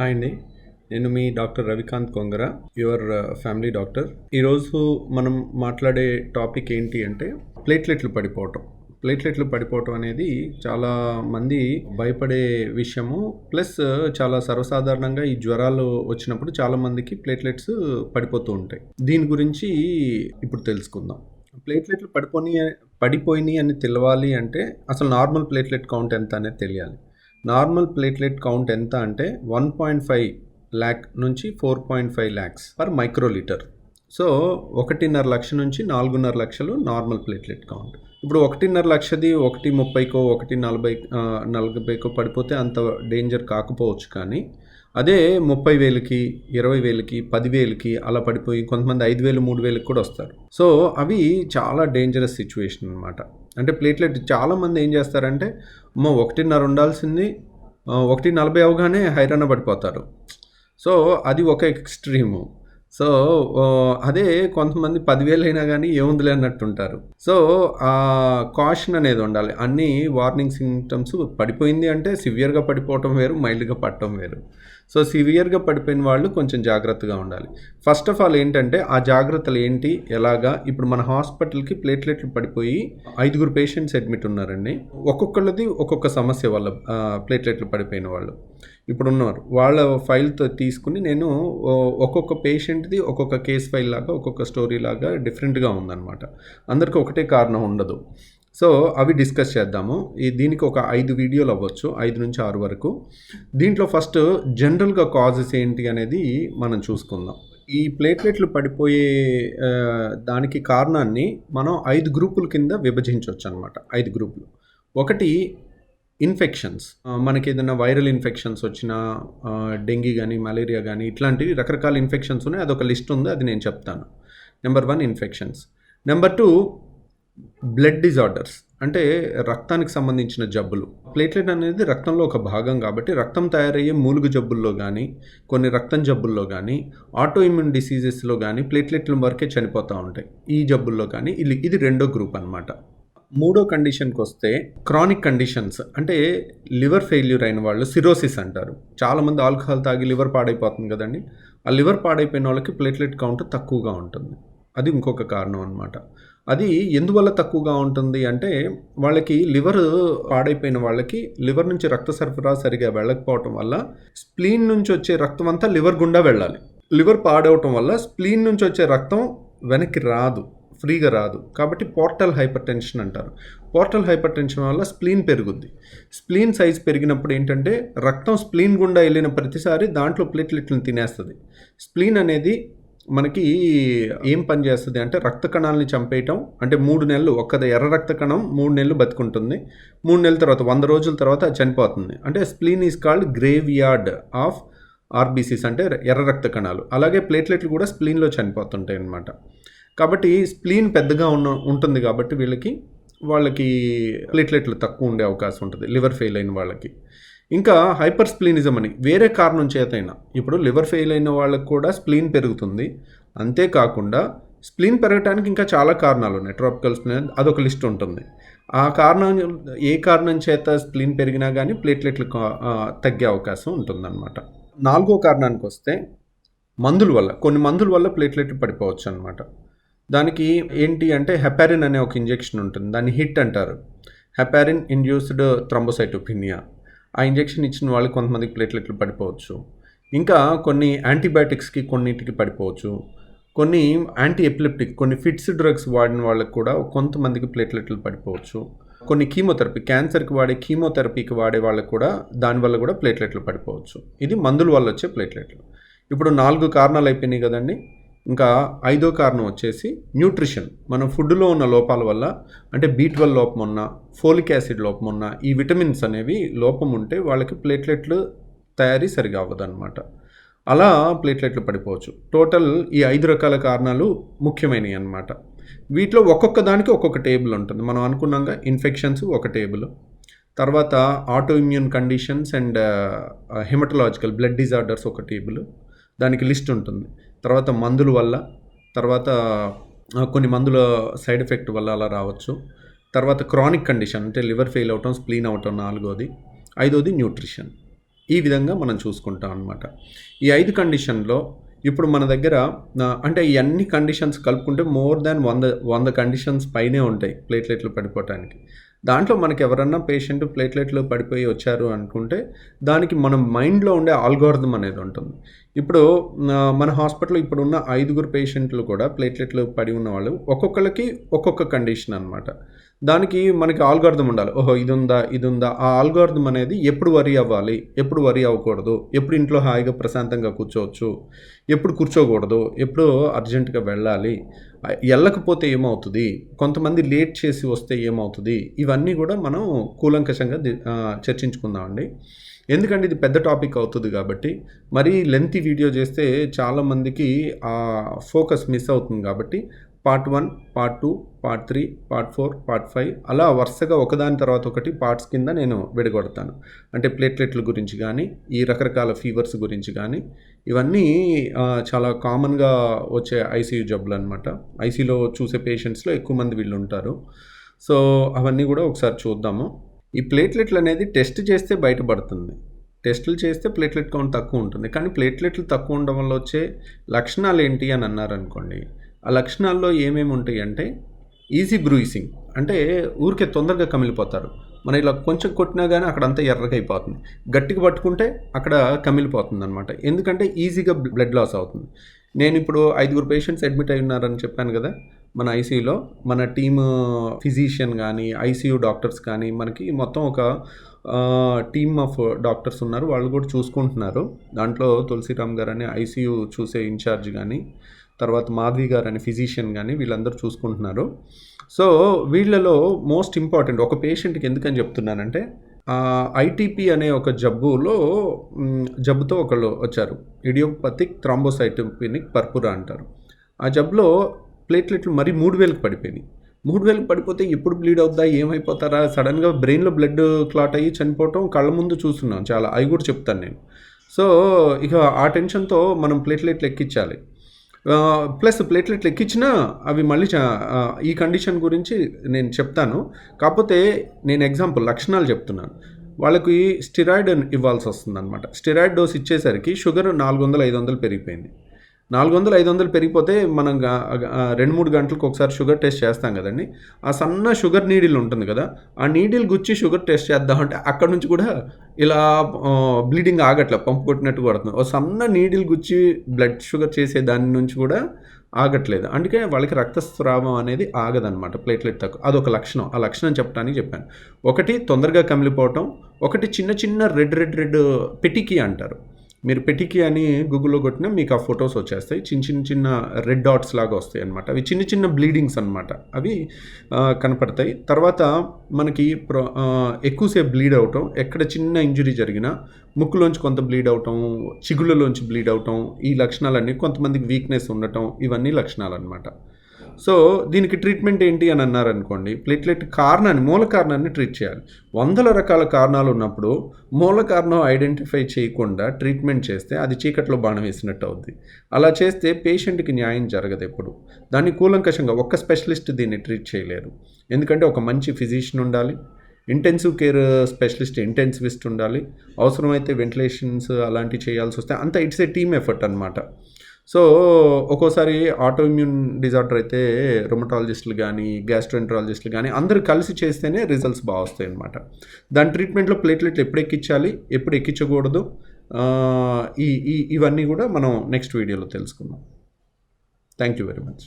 Hi అండి. నేను మీ doctor Ravikanth Kongara your uh, family doctor. ఈరోజు మనం మాట్లాడే టాపిక్ ఏంటి అంటే ప్లేట్లెట్లు పడిపోవటం. ప్లేట్లెట్లు పడిపోవటం అనేది చాలా మంది భయపడే విషయము. ప్లస్ uh, చాలా సర్వసాధారణంగా ఈ జ్వరాలు వచ్చినప్పుడు చాలా మందికి ప్లేట్లెట్స్ పడిపోతూ ఉంటాయి. దీని గురించి ఇప్పుడు తెలుసుకుందాం. ప్లేట్లెట్లు పడిపోయి పడిపోయినాయి అని తెలవాలి అంటే అసలు నార్మల్ ప్లేట్లెట్ కౌంట్ ఎంత అనేది తెలియాలి. నార్మల్ ప్లేట్లెట్ కౌంట్ ఎంత అంటే వన్ పాయింట్ ఫైవ్ ల్యాక్ నుంచి four point five lakhs per microlitre. So ఒకటిన్నర లక్ష నుంచి నాలుగున్నర లక్షలు నార్మల్ ప్లేట్లెట్ కౌంట్. ఇప్పుడు ఒకటిన్నర లక్షది ఒకటి ముప్పైకో ఒకటి నలభై నలభైకో పడిపోతే అంత డేంజర్ కాకపోవచ్చు కానీ అదే ముప్పై వేలకి ఇరవై వేలకి పదివేలకి అలా పడిపోయి కొంతమంది ఐదు వేలు మూడు వేలకు కూడా వస్తారు. సో అవి చాలా డేంజరస్ సిచ్యువేషన్ అనమాట అంటే ప్లేట్లెట్ చాలామంది ఏం చేస్తారంటే అమ్మో ఒకటిన్నర ఉండాల్సింది ఒకటి నలభై అవగానే హైరాణ పడిపోతారు. సో అది ఒక ఎక్స్ట్రీము సో అదే కొంతమంది పదివేలు అయినా కానీ ఏముందిలే అన్నట్టుంటారు. సో ఆ కాషన్ అనేది ఉండాలి. అన్ని వార్నింగ్ సింటమ్స్ పడిపోయింది అంటే సివియర్గా పడిపోవటం వేరు మైల్డ్గా పడటం వేరు. సో సివియర్గా పడిపోయిన వాళ్ళు కొంచెం జాగ్రత్తగా ఉండాలి. ఫస్ట్ ఆఫ్ ఆల్ ఏంటంటే ఆ జాగ్రత్తలు ఏంటి ఎలాగా? ఇప్పుడు మన హాస్పిటల్కి ప్లేట్లెట్లు పడిపోయి ఐదుగురు పేషెంట్స్ అడ్మిట్ ఉన్నారండి. ఒక్కొక్కళ్ళది ఒక్కొక్క సమస్య వల్ల ప్లేట్లెట్లు పడిపోయిన వాళ్ళు. ఇప్పుడు ఉన్నారు వాళ్ళ ఫైల్తో తీసుకుని నేను ఒక్కొక్క పేషెంట్ది ఒక్కొక్క కేస్ ఫైల్ లాగా ఒక్కొక్క స్టోరీ లాగా డిఫరెంట్గా ఉందన్నమాట. అందరికీ ఒకటే కారణం ఉండదు. సో అవి డిస్కస్ చేద్దాము. ఈ దీనికి ఒక ఐదు వీడియోలు అవ్వచ్చు ఐదు నుంచి ఆరు వరకు. దీంట్లో ఫస్ట్ జనరల్గా కాజెస్ ఏంటి అనేది మనం చూసుకుందాం. ఈ ప్లేట్లెట్లు పడిపోయే దానికి కారణాన్ని మనం ఐదు గ్రూపుల కింద విభజించవచ్చు అనమాట ఐదు గ్రూపులు. ఒకటి ఇన్ఫెక్షన్స్ మనకి ఏదైనా వైరల్ ఇన్ఫెక్షన్స్ వచ్చిన డెంగీ కానీ మలేరియా కానీ ఇట్లాంటివి రకరకాల ఇన్ఫెక్షన్స్ ఉన్నాయి. అదొక లిస్ట్ ఉంది. అది నేను చెప్తాను. Number one infections. Number two blood disorders. అంటే రక్తానికి సంబంధించిన జబ్బులు. ప్లేట్లెట్ అనేది రక్తంలో ఒక భాగం కాబట్టి రక్తం తయారయ్యే మూలుగు జబ్బుల్లో కానీ కొన్ని రక్తం జబ్బుల్లో కానీ ఆటో ఇమ్యూన్ డిసీజెస్లో కానీ ప్లేట్లెట్ల వరకే చనిపోతూ ఉంటాయి. ఈ జబ్బుల్లో కానీ ఇది ఇది రెండో గ్రూప్ అనమాట మూడో కండిషన్కి వస్తే క్రానిక్ కండిషన్స్ అంటే లివర్ ఫెయిల్యూర్ అయిన వాళ్ళు సిరోసిస్ అంటారు. చాలామంది ఆల్కహాల్ తాగి లివర్ పాడైపోతుంది కదండి. ఆ లివర్ పాడైపోయిన వాళ్ళకి ప్లేట్లెట్ కౌంట్ తక్కువగా ఉంటుంది. అది ఇంకొక కారణం అనమాట అది ఎందువల్ల తక్కువగా ఉంటుంది అంటే వాళ్ళకి లివర్ పాడైపోయిన వాళ్ళకి లివర్ నుంచి రక్త సరఫరా సరిగా వెళ్ళకపోవటం వల్ల స్ప్లీన్ నుంచి వచ్చే రక్తం అంతా లివర్ గుండా వెళ్ళాలి. లివర్ పాడవటం వల్ల స్ప్లీన్ నుంచి వచ్చే రక్తం వెనక్కి రాదు. ఫ్రీగా రాదు. కాబట్టి పోర్టల్ హైపర్ టెన్షన్ అంటారు. పోర్టల్ హైపర్ టెన్షన్ వల్ల స్ప్లీన్ పెరుగుద్ది. స్ప్లీన్ సైజ్ పెరిగినప్పుడు ఏంటంటే రక్తం స్ప్లీన్ గుండా వెళ్ళిన ప్రతిసారి దాంట్లో ప్లేట్లెట్లను తినేస్తుంది. స్ప్లీన్ అనేది మనకి ఏం పని చేస్తుంది అంటే రక్త కణాలని చంపేయటం. అంటే మూడు నెలలు ఒక్క ఎర్ర రక్త కణం మూడు నెలలు బతుకుంటుంది. మూడు నెలల తర్వాత వంద రోజుల తర్వాత చనిపోతుంది. అంటే spleen is called graveyard of RBCs అంటే ఎర్ర రక్త కణాలు. అలాగే ప్లేట్లెట్లు కూడా స్ప్లీన్లో చనిపోతుంటాయి అన్నమాట కాబట్టి స్ప్లీన్ పెద్దగా ఉన్న ఉంటుంది కాబట్టి వీళ్ళకి వాళ్ళకి ప్లేట్లెట్లు తక్కువ ఉండే అవకాశం ఉంటుంది లివర్ ఫెయిల్ అయిన వాళ్ళకి. ఇంకా హైపర్ స్ప్లీనిజం అని వేరే కారణం చేతైనా ఇప్పుడు లివర్ ఫెయిల్ అయిన వాళ్ళకి కూడా స్ప్లీన్ పెరుగుతుంది. అంతేకాకుండా స్ప్లీన్ పెరగడానికి ఇంకా చాలా కారణాలు ఉన్నాయి ట్రాపికల్ స్ప్లీన్ అదొక లిస్ట్ ఉంటుంది. ఆ కారణం ఏ కారణం చేత స్ప్లీన్ పెరిగినా కానీ ప్లేట్లెట్లు తగ్గే అవకాశం ఉంటుందన్నమాట. నాలుగో కారణానికి వస్తే మందుల వల్ల కొన్ని మందుల వల్ల ప్లేట్లెట్లు పడిపోవచ్చు అనమాట దానికి ఏంటి అంటే హెపారిన్ అనే ఒక ఇంజెక్షన్ ఉంటుంది. దాన్ని హిట్ అంటారు. హెపారిన్ ఇండ్యూస్డ్ థ్రంబోసైటోపినియా ఆ ఇంజెక్షన్ ఇచ్చిన వాళ్ళకి కొంతమందికి ప్లేట్లెట్లు పడిపోవచ్చు. ఇంకా కొన్ని యాంటీబయాటిక్స్కి కొన్నిటికి పడిపోవచ్చు. కొన్ని యాంటీ ఎపిలెప్టిక్ కొన్ని ఫిట్స్ డ్రగ్స్ వాడిన వాళ్ళకి కూడా కొంతమందికి ప్లేట్లెట్లు పడిపోవచ్చు. కొన్ని కీమోథెరపీ క్యాన్సర్కి వాడే కీమోథెరపీకి వాడే వాళ్ళకి కూడా దానివల్ల కూడా ప్లేట్లెట్లు పడిపోవచ్చు. ఇది మందుల వల్ల వచ్చే ప్లేట్లెట్లు. ఇప్పుడు నాలుగు కారణాలు అయిపోయినాయి కదండి. ఇంకా ఐదో కారణం వచ్చేసి న్యూట్రిషన్. మనం ఫుడ్లో ఉన్న లోపాల వల్ల అంటే బీ ట్వెల్వ్ లోపం ఉన్న ఫోలిక్ యాసిడ్ లోపం ఉన్న ఈ విటమిన్స్ అనేవి లోపం ఉంటే వాళ్ళకి ప్లేట్లెట్లు తయారీ సరిగా అవ్వదన్నమాట. అలా ప్లేట్లెట్లు పడిపోవచ్చు. టోటల్ ఈ ఐదు రకాల కారణాలు ముఖ్యమైనవి అన్నమాట. వీటిలో ఒక్కొక్క దానికి ఒక్కొక్క టేబుల్ ఉంటుంది. మనం అనుకున్నాక ఇన్ఫెక్షన్స్ ఒక టేబుల్. తర్వాత autoimmune conditions and haematological blood disorders ఒక టేబుల్. దానికి లిస్ట్ ఉంటుంది. తర్వాత మందుల వల్ల తర్వాత కొన్ని మందుల సైడ్ ఎఫెక్ట్ వల్ల అలా రావచ్చు. తర్వాత క్రానిక్ కండిషన్ అంటే లివర్ ఫెయిల్ అవటం స్ప్లీన్ అవటం నాలుగోది. ఐదోది న్యూట్రిషన్. ఈ విధంగా మనం చూసుకుంటాం అనమాట ఈ ఐదు కండిషన్లో ఇప్పుడు మన దగ్గర అంటే ఈ అన్ని కండిషన్స్ కలుపుకుంటే మోర్ దాన్ వంద వంద కండిషన్స్ పైనే ఉంటాయి ప్లేట్లెట్లు పడిపోవటానికి. దాంట్లో మనకి ఎవరన్నా పేషెంట్ ప్లేట్లెట్లు పడిపోయి వచ్చారు అనుకుంటే దానికి మన మైండ్లో ఉండే ఆల్గోరిథం అనేది ఉంటుంది. ఇప్పుడు మన హాస్పిటల్లో ఇప్పుడున్న ఐదుగురు పేషెంట్లు కూడా ప్లేట్లెట్లు పడి ఉన్న వాళ్ళు ఒక్కొక్కరికి ఒక్కొక్క కండిషన్ అనమాట దానికి మనకి ఆల్గార్థం ఉండాలి. ఓహో ఇది ఉందా ఇది ఉందా ఆ ఆల్గార్థం అనేది ఎప్పుడు వరి అవ్వాలి? ఎప్పుడు వరి అవ్వకూడదు? ఎప్పుడు ఇంట్లో హాయిగా ప్రశాంతంగా కూర్చోవచ్చు? ఎప్పుడు కూర్చోకూడదు? ఎప్పుడు అర్జెంటుగా వెళ్ళాలి? వెళ్ళకపోతే ఏమవుతుంది? కొంతమంది లేట్ చేసి వస్తే ఏమవుతుంది? ఇవన్నీ కూడా మనం కూలంకషంగా చర్చించుకుందామండి. ఎందుకంటే ఇది పెద్ద టాపిక్ అవుతుంది కాబట్టి మరీ లెంతీ వీడియో చేస్తే చాలామందికి ఆ ఫోకస్ మిస్ అవుతుంది కాబట్టి part one part two part three part four part five అలా వరుసగా ఒకదాని తర్వాత ఒకటి పార్ట్స్ కింద నేను విడగొడతాను. అంటే ప్లేట్లెట్ల గురించి కానీ ఈ రకరకాల ఫీవర్స్ గురించి కానీ ఇవన్నీ చాలా కామన్గా వచ్చే ఐసీయూ జబ్బులు అనమాట ఐసీలో చూసే పేషెంట్స్లో ఎక్కువ మంది వీళ్ళు ఉంటారు. సో అవన్నీ కూడా ఒకసారి చూద్దాము. ఈ ప్లేట్లెట్లు అనేది టెస్ట్ చేస్తే బయటపడుతుంది. టెస్టులు చేస్తే ప్లేట్లెట్ కౌంట్ తక్కువ ఉంటుంది. కానీ ప్లేట్లెట్లు తక్కువ ఉండడం వల్ల వచ్చే లక్షణాలు ఏంటి అని అన్నారనుకోండి ఆ లక్షణాల్లో ఏమేమి ఉంటాయి అంటే ఈజీ బ్రూయిసింగ్ అంటే ఊరికే తొందరగా కమిలిపోతారు. మన ఇలా కొంచెం కొట్టినా కానీ అక్కడ అంతా ఎర్రగా అయిపోతుంది గట్టిగా పట్టుకుంటే అక్కడ కమిలిపోతుంది అనమాట ఎందుకంటే ఈజీగా బ్లడ్ లాస్ అవుతుంది. నేను ఇప్పుడు ఐదుగురు పేషెంట్స్ అడ్మిట్ అయి ఉన్నారని చెప్పాను కదా మన ఐసీయూలో. మన టీమ్ ఫిజీషియన్ కానీ ఐసీయూ డాక్టర్స్ కానీ మనకి మొత్తం ఒక టీమ్ ఆఫ్ డాక్టర్స్ ఉన్నారు. వాళ్ళు కూడా చూసుకుంటున్నారు. దాంట్లో తులసిరామ్ గారు అని ఐసీయూ చూసే ఇన్ఛార్జ్ కానీ తర్వాత మాధవి గారు అని ఫిజీషియన్ కానీ వీళ్ళందరూ చూసుకుంటున్నారు. సో వీళ్ళలో మోస్ట్ ఇంపార్టెంట్ ఒక పేషెంట్కి ఎందుకని చెప్తున్నానంటే ఐటీపీ అనే ఒక జబ్బులో జబ్బుతో ఒకళ్ళు వచ్చారు. ఇడియోపతిక్ థ్రాంబోసైటోపినిక్ పర్పురా అంటారు. ఆ జబ్బులో ప్లేట్లెట్లు మరీ మూడు వేలకు పడిపోయినాయి. మూడు వేలకు పడిపోతే ఎప్పుడు బ్లీడ్ అవుద్దా ఏమైపోతారా? సడన్గా బ్రెయిన్లో బ్లడ్ క్లాట్ అయ్యి చనిపోవటం కళ్ళ ముందు చూస్తున్నాం చాలా. అవి కూడా చెప్తాను నేను. సో ఇక ఆ టెన్షన్తో మనం ప్లేట్లెట్లు ఎక్కించాలి ప్లస్ ప్లేట్లెట్లు లెక్కించినా అవి మళ్ళీ చా- ఈ కండిషన్ గురించి నేను చెప్తాను. కాకపోతే నేను ఎగ్జాంపుల్ లక్షణాలు చెప్తున్నాను. వాళ్ళకి స్టిరాయిడ్ ఇవ్వాల్సి వస్తుంది అనమాట స్టిరాయిడ్ డోస్ ఇచ్చేసరికి షుగర్ నాలుగు వందలు ఐదు వందలు పెరిగిపోయింది. నాలుగు వందలు ఐదు వందలు పెరిగిపోతే మనం రెండు మూడు గంటలకు ఒకసారి షుగర్ టెస్ట్ చేస్తాం కదండి. ఆ సన్న షుగర్ నీడిల్ ఉంటుంది కదా ఆ నీడిల్ గుచ్చి షుగర్ టెస్ట్ చేద్దామంటే అక్కడ నుంచి కూడా ఇలా బ్లీడింగ్ ఆగట్లే పంపు కొట్టినట్టు కొడుతుంది ఓ సన్న నీడిల్ గుచ్చి బ్లడ్ షుగర్ చేసే దాని నుంచి కూడా ఆగట్లేదు. అందుకే వాళ్ళకి రక్తస్రావం అనేది ఆగదన్నమాట ప్లేట్లెట్ తక్కువ. అదొక లక్షణం. ఆ లక్షణం చెప్పడానికి చెప్పాను. ఒకటి తొందరగా కమిలిపోవటం ఒకటి చిన్న చిన్న రెడ్ రెడ్ రెడ్ పెటికి అంటారు. మీరు పెటికి అని గూగుల్లో కొట్టినా మీకు ఆ ఫొటోస్ వచ్చేస్తాయి. చిన్న చిన్న చిన్న రెడ్ డాట్స్ లాగా వస్తాయి అనమాట అవి చిన్న చిన్న బ్లీడింగ్స్ అనమాట అవి కనపడతాయి. తర్వాత మనకి ప్రో ఎక్కువసేపు బ్లీడ్ అవటం ఎక్కడ చిన్న ఇంజురీ జరిగినా ముక్కులోంచి కొంత బ్లీడ్ అవటం చిగుళ్ళలోంచి బ్లీడ్ అవటం ఈ లక్షణాలన్నీ కొంతమందికి వీక్నెస్ ఉండటం ఇవన్నీ లక్షణాలు అనమాట సో దీనికి ట్రీట్మెంట్ ఏంటి అని అన్నారనుకోండి ప్లేట్లెట్ కారణాన్ని మూల కారణాన్ని ట్రీట్ చేయాలి. వందల రకాల కారణాలు ఉన్నప్పుడు మూల కారణం ఐడెంటిఫై చేయకుండా ట్రీట్మెంట్ చేస్తే అది చీకట్లో బాణం వేసినట్టు అవుద్ది. అలా చేస్తే పేషెంట్కి న్యాయం జరగదు ఎప్పుడు. దాన్ని కూలంకషంగా ఒక్క స్పెషలిస్ట్ దీన్ని ట్రీట్ చేయలేరు. ఎందుకంటే ఒక మంచి ఫిజిషియన్ ఉండాలి ఇంటెన్సివ్ కేర్ స్పెషలిస్ట్ ఇంటెన్సివిస్ట్ ఉండాలి అవసరమైతే వెంటిలేషన్స్ అలాంటివి చేయాల్సి వస్తే అంత ఇట్స్ ఏ టీమ్ ఎఫర్ట్ అనమాట సో ఒక్కోసారి ఆటోఇమ్యూన్ డిజార్డర్ అయితే రొమటాలజిస్టులు కానీ గ్యాస్ట్రోఎంట్రాలజిస్టులు కానీ అందరూ కలిసి చేస్తేనే రిజల్ట్స్ బాగా వస్తాయి అనమాట దాని ట్రీట్మెంట్లో ప్లేట్లెట్లు ఎప్పుడు ఎక్కించాలి ఎప్పుడు ఎక్కించకూడదు ఈ ఈ ఇవన్నీ కూడా మనం నెక్స్ట్ వీడియోలో తెలుసుకుందాం. Thank you very much